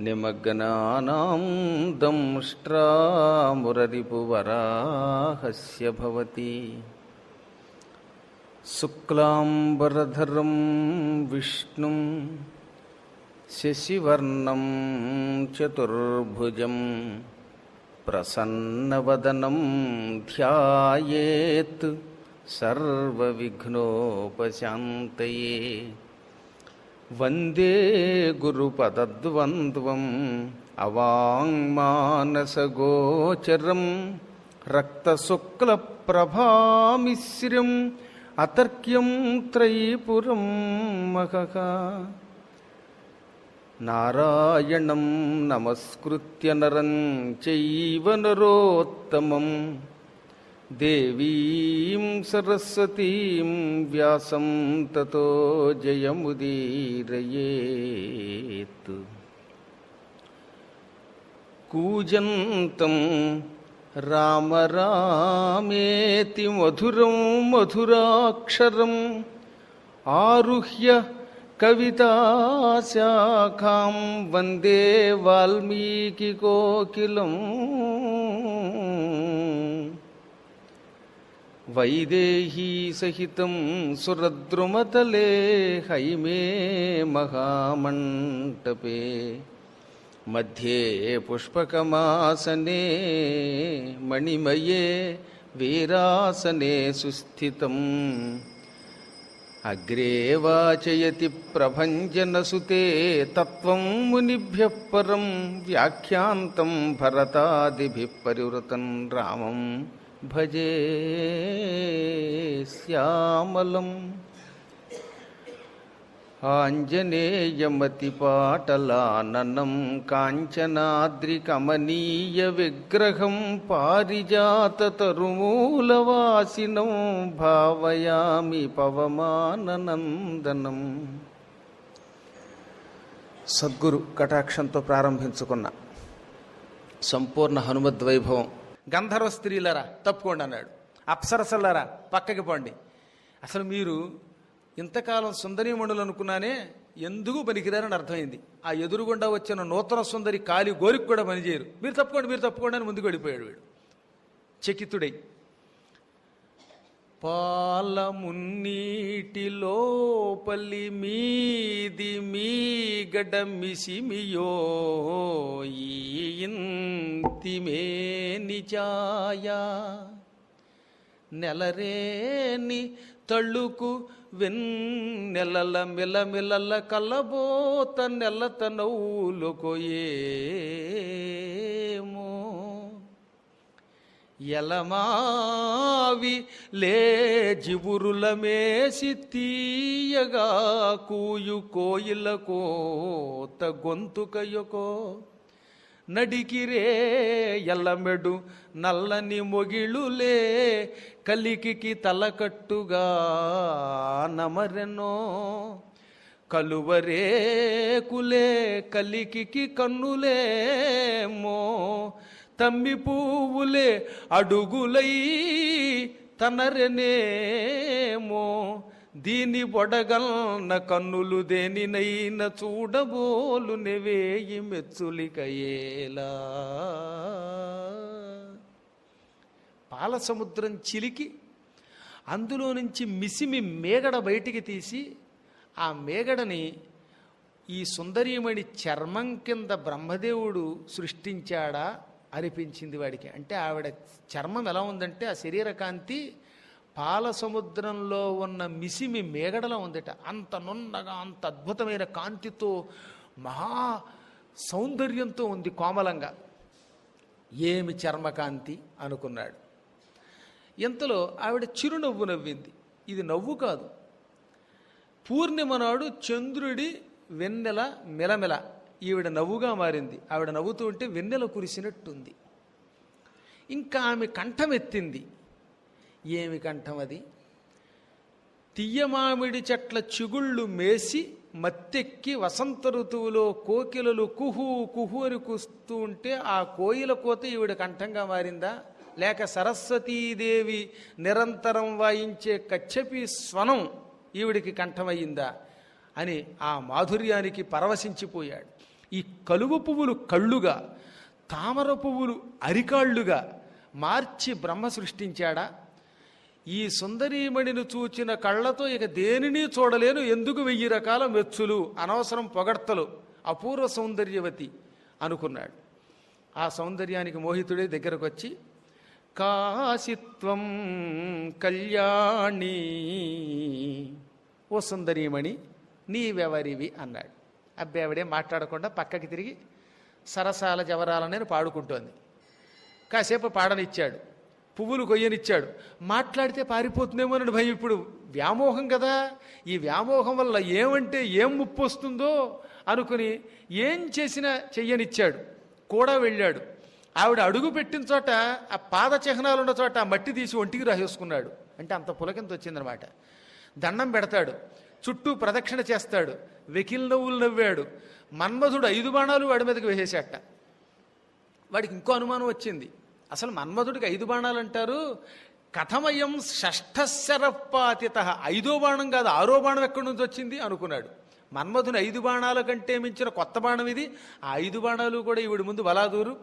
निमग्नानां दंष्ट्रामुररिपुवराहस्य भवति। शुक्लाम्बरधरं विष्णुं शशिवर्णं चतुर्भुजं प्रसन्नवदनं ध्यायेत् सर्वविघ्नोपशान्तये। వందే గురుపదద్వంద్వం అవాంగ్మానసగోచరం రక్తశుక్లప్రభామిశ్రం అతర్క్యం త్రైపురం మహక నారాయణం నమస్కృత్య నరం చైవ నరోత్తమం देवीं सरस्वतीं व्यासं ततो जयमुदीरयेत्। कूजन्तं राम रामेति मधुरं मधुराक्षरम् आरुह्य कविताशाखां वंदे वाल्मीकिकोकिलम्। వైదేహీ సహితం సురద్రుమతలే హైమే మహామంటపే. మధ్యే పుష్పకమాసనే మణిమయే వీరాసనే సుస్థితం. అగ్రే వాచయతి ప్రభంజనసుతే తత్వం మునిభ్య పరం వ్యాఖ్యాంతం భరతాదిభి పరివృతం రామం. భజే శ్యామలం. ఆంజనేయమతిపాటలాననం కాంచనాద్రికమనీయ విగ్రహం పారిజాతరుమూలవాసినం భావయామి పవమాననందనం. సద్గురు కటాక్షంతో ప్రారంభించుకున్న సంపూర్ణ హనుమద్వైభవం గంధర్వ స్త్రీలరా తప్పుకోండి అన్నాడు. అప్సరసలరా పక్కకి పోండి. అసలు మీరు ఇంతకాలం సుందరీమణులు అనుకున్నానే ఎందుకు పనికిరారని అర్థమైంది. ఆ ఎదురుగుండా వచ్చిన నూతన సుందరి కాలి గోరికి కూడా పనిచేయరు. మీరు తప్పుకోండి మీరు తప్పుకోండి అని ముందుకు వెళ్ళిపోయాడు వీడు. చకితుడై పాలమున్నీటిలోపలి మీది మీగడ మిసిమియో ఇంతిమే నిచాయా నెలరేని తళ్ళుకు వెన్నెలల మిలమిలల కల్లబోత నెల్లత నవ్వులకోయేమో. ఎలమావి లే జివురుల మేసి తీయగా కూయు కోయిల కోత గొంతుకయొకో. నడికిరే ఎల్లమెడు నల్లని మొగిళులే కలికికి తలకట్టుగా నమరెనో కలువరే కులే కలికికి కన్నులేమో. తమ్మి పువ్వులే అడుగులై తనరనేమో. దీని బొడగల్న కన్నులు దేనినైనా చూడబోలు నెవేయి మెచ్చులికయేలా పాల సముద్రం చిలికి అందులో నుంచి మిసిమి మేగడ బయటికి తీసి ఆ మేగడని ఈ సుందరీమణి చర్మం కింద బ్రహ్మదేవుడు సృష్టించాడా? అనిపించింది వాడికి. అంటే ఆవిడ చర్మం ఎలా ఉందంటే ఆ శరీర కాంతి పాల సముద్రంలో ఉన్న మిసిమి మేగడలో ఉందిట. అంత నున్నగా అంత అద్భుతమైన కాంతితో మహా సౌందర్యంతో ఉంది కోమలంగా. ఏమి చర్మకాంతి? అనుకున్నాడు. ఇంతలో ఆవిడ చిరునవ్వు నవ్వింది. ఇది నవ్వు కాదు. పూర్ణిమ నాడు చంద్రుడి వెన్నెల మెలమెల ఈవిడ నవ్వుగా మారింది. ఆవిడ నవ్వుతూ ఉంటే వెన్నెల కురిసినట్టుంది. ఇంకా ఆమె కంఠం ఎత్తింది. ఏమి కంఠం అది? తీయమామిడి చెట్ల చిగుళ్ళు మేసి మత్తెక్కి వసంత ఋతువులో కోకిలలు కుహు కుహు అని కూస్తూ ఉంటే ఆ కోయిల కోత ఈవిడ కంఠంగా మారిందా? లేక సరస్వతీదేవి నిరంతరం వాయించే కచ్చపి స్వనం ఈవిడికి కంఠమయ్యిందా? అని ఆ మాధుర్యానికి పరవశించిపోయాడు. ఈ కలువ పువ్వులు కళ్ళుగా తామర పువ్వులు అరికాళ్ళుగా మార్చి బ్రహ్మ సృష్టించాడా? ఈ సుందరీమణిని చూచిన కళ్ళతో ఇక దేనిని చూడలేను. ఎందుకు వెయ్యి రకాల మెచ్చులు అనవసరం పొగడ్తలు అపూర్వ సౌందర్యవతి అనుకున్నాడు. ఆ సౌందర్యానికి మోహితుడే దగ్గరకు వచ్చి కాశిత్వం కళ్యాణి ఓ సుందరీమణి నీవెవరివి? అన్నాడు. అబ్బావిడే మాట్లాడకుండా పక్కకి తిరిగి సరసాల జవరాలని పాడుకుంటోంది. కాసేపు పాడనిచ్చాడు. పువ్వులు కొయ్యనిచ్చాడు. మాట్లాడితే పారిపోతుందేమోనని భయం ఇప్పుడు. వ్యామోహం కదా. ఈ వ్యామోహం వల్ల ఏమంటే ఏం ముప్పు వస్తుందో అనుకుని ఏం చేసినా చెయ్యనిచ్చాడు. కూడా వెళ్ళాడు. ఆవిడ అడుగు పెట్టిన చోట ఆ పాద చిహ్నాలు ఉన్న చోట ఆ మట్టి తీసి ఒంటికి రాసేసుకున్నాడు. అంటే అంత పులకింత వచ్చిందనమాట. దండం పెడతాడు. చుట్టూ ప్రదక్షిణ చేస్తాడు. వెకిల్ నవ్వులు నవ్వాడు. మన్మధుడు ఐదు బాణాలు వాడి మీదకి వేసేసేట వాడికి ఇంకో అనుమానం వచ్చింది. అసలు మన్మధుడికి ఐదు బాణాలు అంటారు? కథమయం షష్ఠశరపాతిత. ఐదో బాణం కాదు ఆరో బాణం ఎక్కడి నుంచి వచ్చింది అనుకున్నాడు. మన్మధుని ఐదు బాణాల కంటే మించిన కొత్త బాణం ఇది. ఆ ఐదు బాణాలు కూడా ఈవిడి ముందు బలాదూరు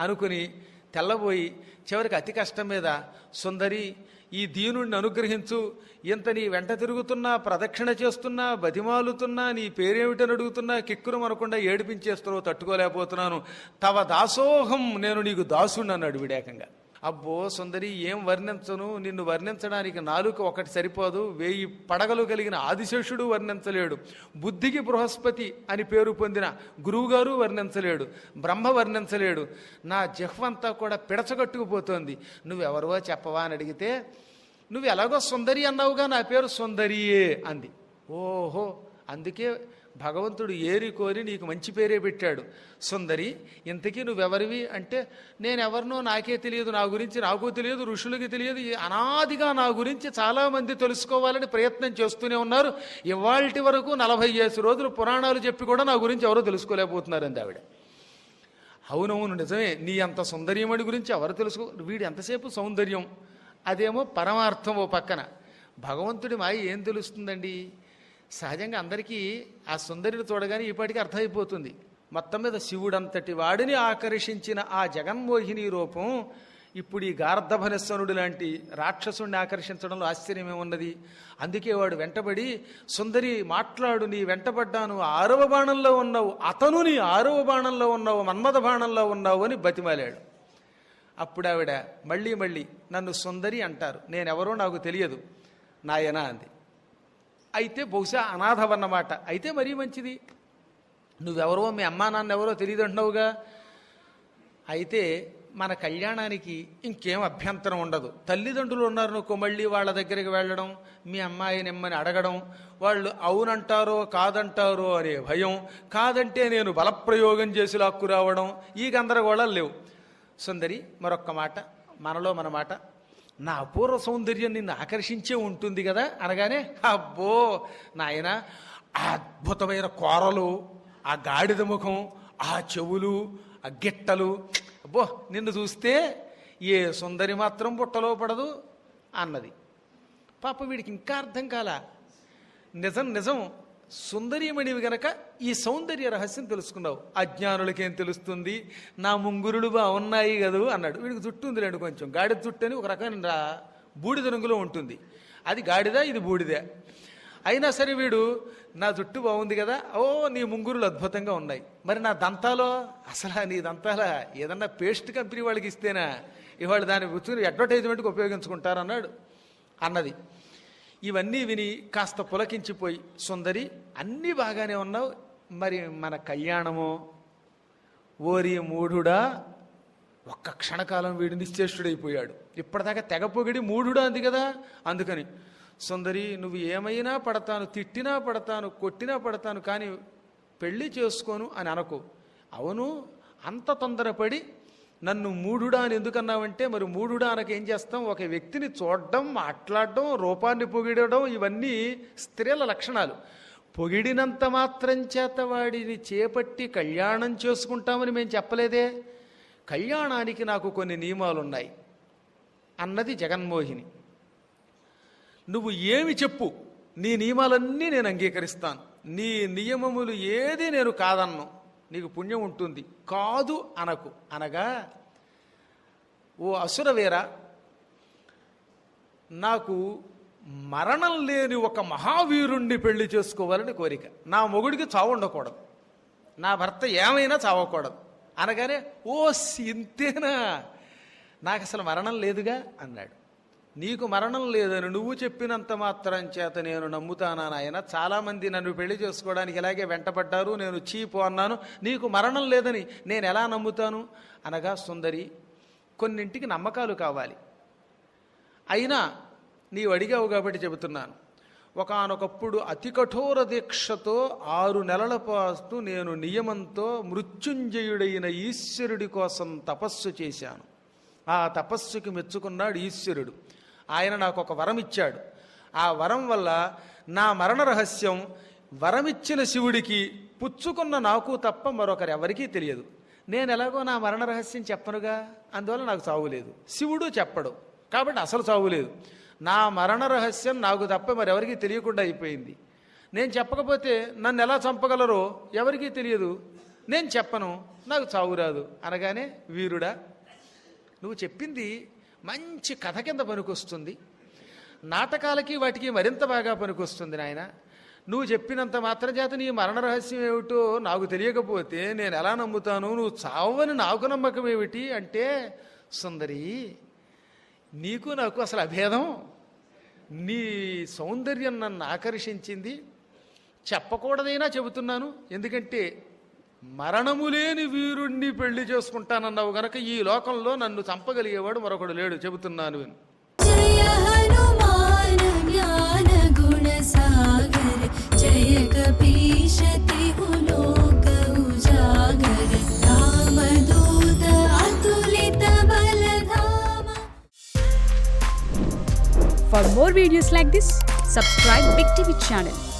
అనుకుని తెల్లబోయి చివరికి అతి కష్టం మీద సుందరి ఈ దీనుణ్ణి అనుగ్రహించు. ఇంత నీ వెంట తిరుగుతున్నా ప్రదక్షిణ చేస్తున్నా బతిమాలుతున్నా నీ పేరేమిటని అడుగుతున్నా కిక్కురు అనకుండా ఏడిపించేస్తున్నావు తట్టుకోలేకపోతున్నాను. తవ దాసోహం నేను నీకు దాసుణ్ణి అన్నాడు విడేకంగా అబ్బో సుందరి ఏం వర్ణించను? నిన్ను వర్ణించడానికి నాలుక ఒకటి సరిపోదు. వేయి పడగలు కలిగిన ఆదిశేషుడు వర్ణించలేడు. బుద్ధికి బృహస్పతి అని పేరు పొందిన గురువుగారు వర్ణించలేడు. బ్రహ్మ వర్ణించలేడు. నా జహ్వంతా కూడా పిడచగట్టుకుపోతోంది. నువ్వెవరో చెప్పవా అని అడిగితే నువ్వు ఎలాగో సుందరి అన్నావుగా నా పేరు సుందరియే అంది. ఓహో అందుకే భగవంతుడు ఏరి కోరి నీకు మంచి పేరే పెట్టాడు. సుందరి ఇంతకీ నువ్వెవరివి? అంటే నేనెవరినో నాకే తెలియదు నా గురించి నాకు తెలియదు ఋషులకి తెలియదు అనాదిగా నా గురించి చాలామంది తెలుసుకోవాలని ప్రయత్నం చేస్తూనే ఉన్నారు. ఇవాళ్టి వరకు నలభై ఏసు రోజులు పురాణాలు చెప్పి కూడా నా గురించి ఎవరో తెలుసుకోలేకపోతున్నారండి ఆవిడ. అవునవును నిజమే. నీ అంత సుందర్యమడి గురించి ఎవరు తెలుసుకో? వీడు ఎంతసేపు సౌందర్యం? అదేమో పరమార్థం ఓ పక్కన. భగవంతుడి మాయ ఏం తెలుస్తుందండి? సహజంగా అందరికీ ఆ సుందరిని చూడగానే ఈపాటికి అర్థమైపోతుంది. మొత్తం మీద శివుడంతటి వాడిని ఆకర్షించిన ఆ జగన్మోహిని రూపం ఇప్పుడు ఈ గార్ధభనస్వనుడు లాంటి రాక్షసుణ్ణి ఆకర్షించడంలో ఆశ్చర్యమే ఉన్నది అందుకే వాడు వెంటబడి సుందరి మాట్లాడు నీ వెంటబడ్డాను ఆరవ బాణంలో ఉన్నావు అతను నీ ఆరవ బాణంలో ఉన్నావు మన్మథ బాణంలో ఉన్నావు అని బతిమాలాడు. అప్పుడు ఆవిడ మళ్ళీ మళ్ళీ నన్ను సుందరి అంటారు నేనెవరో నాకు తెలియదు నాయనా అంది. అయితే బహుశా అనాథవన్నమాట. అయితే మరీ మంచిది. నువ్వెవరో మీ అమ్మా నాన్న ఎవరో తెలియదు అంటున్నావుగా అయితే మన కళ్యాణానికి ఇంకేం అభ్యంతరం ఉండదు. తల్లిదండ్రులు ఉన్నారు నువ్వు మళ్ళీ వాళ్ళ దగ్గరికి వెళ్ళడం మీ అమ్మాయి నిమ్మని అడగడం వాళ్ళు అవునంటారో కాదంటారో అనే భయం. కాదంటే నేను బలప్రయోగం చేసి లాక్కు రావడం ఈ గందరగోళాలు లేవు. సుందరి మరొక్క మాట మనలో మన మాట నా అపూర్వ సౌందర్యం నిన్ను ఆకర్షించే ఉంటుంది కదా అనగానే అబ్బో నాయన ఆ అద్భుతమైన కోరలు ఆ గాడిద ముఖం ఆ చెవులు ఆ గిట్టలు అబ్బో నిన్ను చూస్తే ఏ సుందరి మాత్రం బుట్టలో పడదు అన్నది. పాప వీడికి ఇంకా అర్థం కాల? నిజం నిజం సుందరీమణివి గనక ఈ సౌందర్య రహస్యం తెలుసుకున్నావు. అజ్ఞానులకేం తెలుస్తుంది? నా ముంగురులు బాగున్నాయి కదూ అన్నాడు. వీడికి జుట్టు ఉంది రెండు కొంచెం. గాడిద జుట్టు అని ఒక రకమైన బూడిద రంగులో ఉంటుంది. అది గాడిద ఇది బూడిద. అయినా సరే వీడు నా జుట్టు బాగుంది కదా ఓ నీ ముంగురులు అద్భుతంగా ఉన్నాయి. మరి నా దంతాలో? అసలు నీ దంతాల? ఏదన్నా పేస్ట్ కంపెనీ వాళ్ళకి ఇస్తేనా? ఇవాళ దాన్ని అడ్వర్టైజ్మెంట్కి ఉపయోగించుకుంటారన్నాడు. అన్నది. ఇవన్నీ విని కాస్త పులకించిపోయి సుందరి అన్నీ బాగానే ఉన్నావు. మరి మన కళ్యాణము ఓరి మూఢుడా ఒక్క క్షణకాలం వీడు నిశ్చేష్టుడైపోయాడు. ఇప్పటిదాకా తెగ పొగిడి మూఢుడా అంది కదా? అందుకని సుందరి నువ్వు ఏమైనా పడతాను తిట్టినా పడతాను కొట్టినా పడతాను కానీ పెళ్ళి చేసుకోను అని అనకు. అవును అంత తొందరపడి నన్ను మూఢుడా అని ఎందుకన్నావంటే మరి మూఢుడా అనకేం చేస్తాం? ఒక వ్యక్తిని చూడడం మాట్లాడడం రూపాన్ని పొగిడడం ఇవన్నీ స్త్రీల లక్షణాలు. పొగిడినంత మాత్రం చేత వాడిని చేపట్టి కళ్యాణం చేసుకుంటామని మేము చెప్పలేదే. కళ్యాణానికి నాకు కొన్ని నియమాలు ఉన్నాయి అన్నది జగన్మోహిని. నువ్వు ఏమి చెప్పు? నీ నియమాలన్నీ నేను అంగీకరిస్తాను. నీ నియమములు ఏది నేను కాదన్ను. నీకు పుణ్యం ఉంటుంది. కాదు అనకు. అనగా ఓ అసురవేర నాకు మరణం లేని ఒక మహావీరుణ్ణి పెళ్ళి చేసుకోవాలని కోరిక. నా మొగుడికి చావు ఉండకూడదు. నా భర్త ఏమైనా చావకూడదు. అనగానే ఓ ఇంతేనా నాకు అసలు మరణం లేదుగా అన్నాడు. నీకు మరణం లేదని నువ్వు చెప్పినంత మాత్రం చేత నేను నమ్ముతానా నాయన? చాలామంది నన్ను పెళ్ళి చేసుకోవడానికి ఇలాగే వెంటపడ్డారు నేను చీపు అన్నాను. నీకు మరణం లేదని నేను ఎలా నమ్ముతాను? అనగా సుందరి కొన్నింటికి నమ్మకాలు కావాలి. అయినా నీవు అడిగావు కాబట్టి చెబుతున్నాను. ఒకానొకప్పుడు అతి కఠోర దీక్షతో ఆరు నెలల పాటు నేను నియమంతో మృత్యుంజయుడైన ఈశ్వరుడి కోసం తపస్సు చేశాను. ఆ తపస్సుకి మెచ్చుకున్నాడు ఈశ్వరుడు. ఆయన నాకు ఒక వరం ఇచ్చాడు. ఆ వరం వల్ల నా మరణ రహస్యం వరమిచ్చిన శివుడికి పుచ్చుకున్న నాకు తప్ప మరొకరు ఎవరికీ తెలియదు. నేను ఎలాగో నా మరణ రహస్యం చెప్పనుగా? అందువల్ల నాకు చావు లేదు. శివుడు చెప్పడు. కాబట్టి అసలు చావు లేదు. నా మరణ రహస్యం నాకు తప్ప మరెవరికీ తెలియకుండా అయిపోయింది. నేను చెప్పకపోతే నన్ను ఎలా చంపగలరో ఎవరికీ తెలియదు. నేను చెప్పను. నాకు చావు రాదు. అనగానే వీరుడా నువ్వు చెప్పింది మంచి కథ కింద పనికొస్తుంది. నాటకాలకి వాటికి మరింత బాగా పనికొస్తుంది నాయన. నువ్వు చెప్పినంత మాత్రం చేత నీ మరణ రహస్యం ఏమిటో నాకు తెలియకపోతే నేను ఎలా నమ్ముతాను? నువ్వు చావని నాకు నమ్మకం ఏమిటి? అంటే సుందరి నీకు నాకు అసలు అభేదం. నీ సౌందర్యం నన్ను ఆకర్షించింది. చెప్పకూడదైనా చెబుతున్నాను. ఎందుకంటే మరణము లేని వీరుణ్ణి పెళ్ళి చేసుకుంటానన్నావు గనక ఈ లోకంలో నన్ను చంపగలిగేవాడు మరొకడు లేడు. చెబుతున్నాను For more videos like this, subscribe Big TV channel.